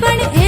પણ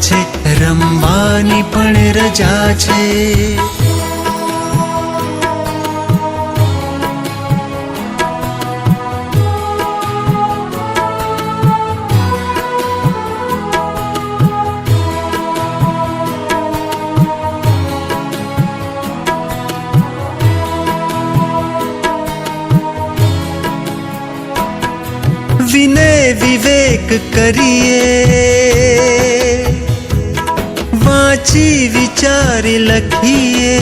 છે રમવાની પણ રજા છે. વિનય વિવેક કરીએ. વાંચી વિચારી લખીએ.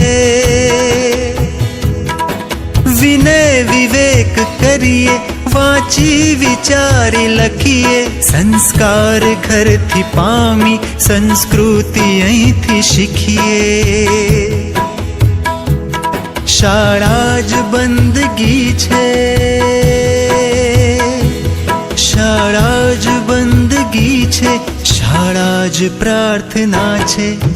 વિનય, વિવેક કરીએ, વાંચી, વિચારી લખીએ. સંસ્કાર ઘરથી પામી, સંસ્કૃતિ અહીંથી શીખીએ. શાળા જ બંદગી છે. શાળા જ બંદગી છે. શાળા જ પ્રાર્થના છે.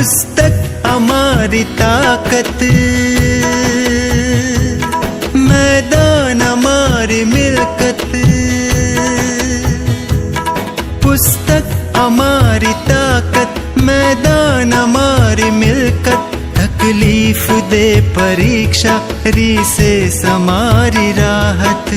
પુસ્તક અમારી તાકત મેદાન અમારી મિલકત પુસ્તક અમારી તાકત મેદાન અમારી મિલકત તકલીફ દે પરીક્ષા રીસે સમારી રાહત